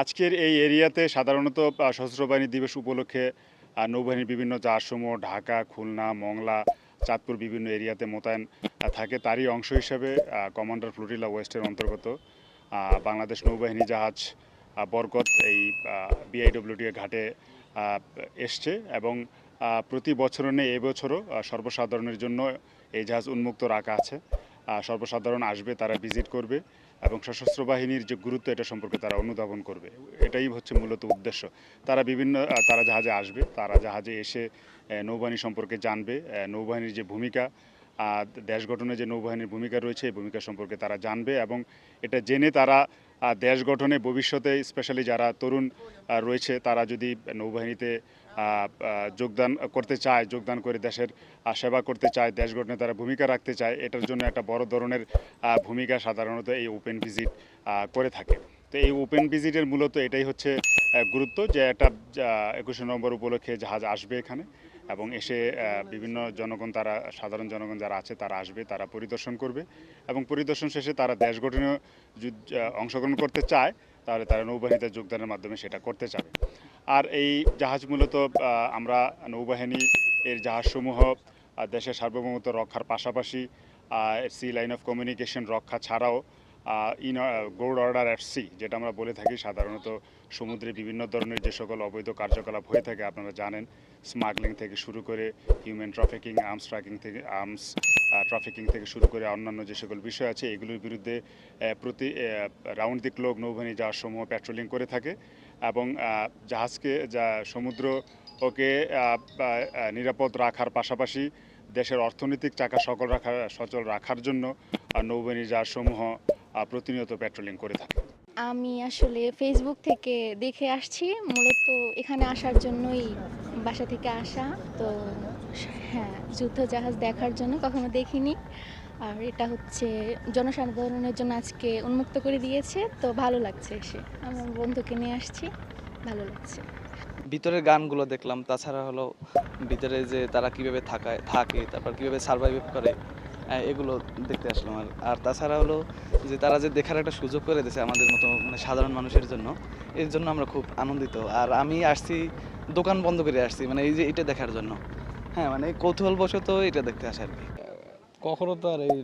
আজকের এই এরিয়াতে সাধারণত সশস্ত্র বাহিনী দিবস উপলক্ষে নৌবাহিনীর বিভিন্ন জাহাজসমূহ, ঢাকা, খুলনা, মংলা, চাঁদপুর বিভিন্ন এরিয়াতে মোতায়েন থাকে। তারই অংশ হিসেবে কমান্ডার ফ্লোরিলা ওয়েস্টের অন্তর্গত বাংলাদেশ নৌবাহিনী জাহাজ বরকত এই বিআইডব্লিউটি ঘাটে এসছে এবং প্রতি বছর নেই এবছরও সর্বসাধারণের জন্য এই জাহাজ উন্মুক্ত রাখা আছে। সর্বসাধারণ আসবে, তারা ভিজিট করবে। এবং সশস্ত্র বাহিনীর যে গুরুত্ব, এটা সম্পর্কে তারা অনুধাবন করবে। এটাই হচ্ছে মূলত উদ্দেশ্য। তারা বিভিন্ন তারা জাহাজে আসবে, তারা জাহাজে এসে নৌবাহিনী সম্পর্কে জানবে নৌবাহিনীর যে ভূমিকা দেশ গঠনে যে নৌবাহিনীর ভূমিকা রয়েছে, এই ভূমিকা সম্পর্কে তারা জানবে এবং এটা জেনে তারা দেশ গঠনে ভবিষ্যতে স্পেশালি যারা তরুণ রয়েছে, তারা যদি নৌবাহিনীতে যোগদান করতে চায়, যোগদান করে দেশের সেবা করতে চায়, দেশ গঠনে তারা ভূমিকা রাখতে চায়, এটার জন্য একটা বড় ধরনের ভূমিকা সাধারণত এই ওপেন ভিজিট করে থাকে। তো এই ওপেন ভিজিটের মূলত এটাই হচ্ছে গুরুত্ব যে একটা একুশে নম্বর উপলক্ষে জাহাজ আসবে এখানে। এবং এসে বিভিন্ন জনগণ তারা, সাধারণ জনগণ যারা আছে তারা আসবে, তারা পরিদর্শন করবে এবং পরিদর্শন শেষে তারা দেশ গঠনে অংশগ্রহণ করতে চায়, তাহলে তারা নৌবাহিনীতে যোগদানের মাধ্যমে সেটা করতে চাবে। আর এই জাহাজ মূলত আমরা নৌবাহিনী, এর জাহাজসমূহ দেশের সার্বভৌমত্ব রক্ষার পাশাপাশি সি লাইন অফ কমিউনিকেশন রক্ষা ছাড়াও in gold order at sea যেটা আমরা বলে থাকি সাধারণত সমুদ্রে বিভিন্ন ধরনের যে সকল অবৈধ কার্যকলাপ হয়ে থাকে আপনারা জানেন স্মাগলিং থেকে শুরু করে হিউম্যান ট্রাফিকিং আর্মস ট্রাকিং থেকে আর্মস ট্রাফিকিং থেকে শুরু করে অন্যান্য যে সকল বিষয় আছে এগুলোর বিরুদ্ধে প্রতি রাউন্ড দি ক্লোক নৌবাহিনী জাহাজসমূহ প্যাট্রোলিং করে থাকে এবং জাহাজকে যা সমুদ্র ওকে নিরাপদ রাখার পাশাপাশি দেশের অর্থনৈতিক চাকা সকল রাখা সচল রাখার জন্য নৌবাহিনী আহ, প্রতিনিয়ত প্যাট্রোলিং করে থাকে। আমি আসলে ফেসবুক থেকে দেখে আসছি মূলত এখানে আসার জন্যই বাসা থেকে আসা। তো হ্যাঁ যুদ্ধ জাহাজ দেখার জন্য কখনো দেখিনি। আর এটা হচ্ছে জনসাধারণের জন্য আজকে উন্মুক্ত করে দিয়েছে। তো ভালো লাগছে এসে। আমার বন্ধুকে নিয়ে আসছি ভালো লাগছে। ভিতরের গানগুলো দেখলাম তাছাড়া হলো ভিতরে যে তারা কীভাবে থাকায় থাকে তারপর কীভাবে সার্ভাইভ করে এগুলো দেখতে আসলাম। আর আর তাছাড়া হলো যে তারা যে দেখার একটা সুযোগ করে দিয়েছে আমাদের মতো মানে সাধারণ মানুষের জন্য, এর জন্য আমরা খুব আনন্দিত। আর আমি আসছি, দোকান বন্ধ করে আসছি মানে এই যে এটা দেখার জন্য। হ্যাঁ মানে কৌতূহলবশত এটা দেখতে আসে আর কি। কখনো তো আর এই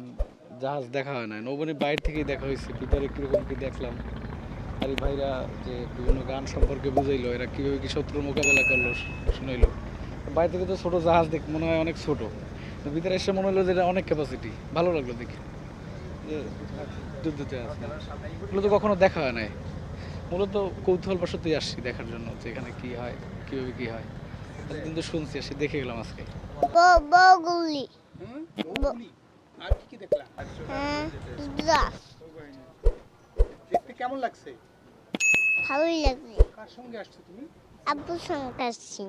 জাহাজ দেখা হয় না। নৌবাহিনীর বাইরে থেকেই দেখা হয়েছে, ভিতরে কীরকম কি দেখলাম। আর ভাইরা যে বিভিন্ন গান সম্পর্কে বুঝাইলো, এরা কীভাবে কি শত্রুর মোকাবেলা করল শুনাইলো। বাইরে থেকে তো ছোট জাহাজ দেখ, মনে হয় অনেক ছোট। তো ভিতরে এসে মনে হলো যে এটা অনেক ক্যাপাসিটি ভালো লাগল দেখে। যে যুদ্ধতে আছে। এগুলো তো কখনো দেখা হয় নাই। মূলত কৌতূহল বশতই আসছি দেখার জন্য যে এখানে কি হয় কীভাবে কি হয়। কিন্তু শুনছি এসে দেখে গেলাম আজকে। বগুলি। আর কি কি দেখলা হ্যাঁ দেখতে কেমন লাগছে? ভালোই লাগবে কার সঙ্গে আসছো তুমি? আব্বুর সঙ্গে আসছি।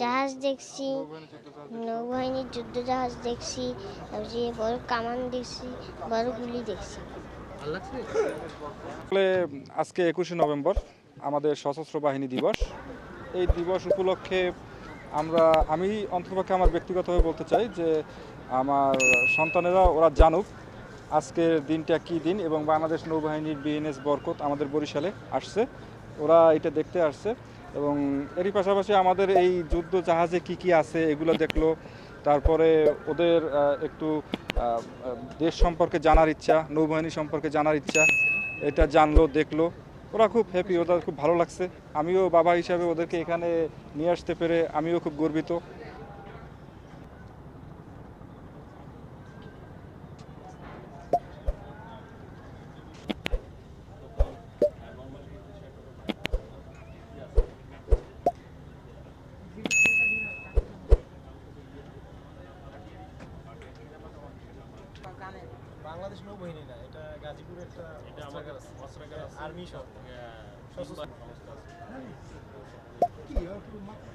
জাহাজ দেখছি। নৌবাহিনীর যুদ্ধ জাহাজ দেখছি। তারপর বড় কামান দেখছি বড় গুলি দেখছি। আসলে আজকে একুশে নভেম্বর আমাদের সশস্ত্র বাহিনী দিবস। এই দিবস উপলক্ষে আমরা আমি অন্ততপক্ষে আমার ব্যক্তিগতভাবে বলতে চাই যে আমার সন্তানেরা ওরা জানুক আজকের দিনটা কী দিন এবং বাংলাদেশ নৌবাহিনীর বিএনএস বরকত আমাদের বরিশালে আসছে। ওরা এটা দেখতে আসছে এবং এরই পাশাপাশি আমাদের এই যুদ্ধ জাহাজে কি কি আছে এগুলো দেখল। তারপরে ওদের একটু দেশ সম্পর্কে জানার ইচ্ছা, নৌবাহিনী সম্পর্কে জানার ইচ্ছা, এটা জানলো, দেখল। ওরা খুব হ্যাপি ওদের খুব ভালো লাগছে। আমিও বাবা হিসাবে ওদেরকে এখানে নিয়ে আসতে পেরে আমিও খুব গর্বিত। বাংলাদেশ নৌবাহিনী না এটা গাজীপুরের একটা এটা আমাদের অস্ত্রাগার আছে। আর্মি সব। সশস্ত্র। কি আর কি মাত্র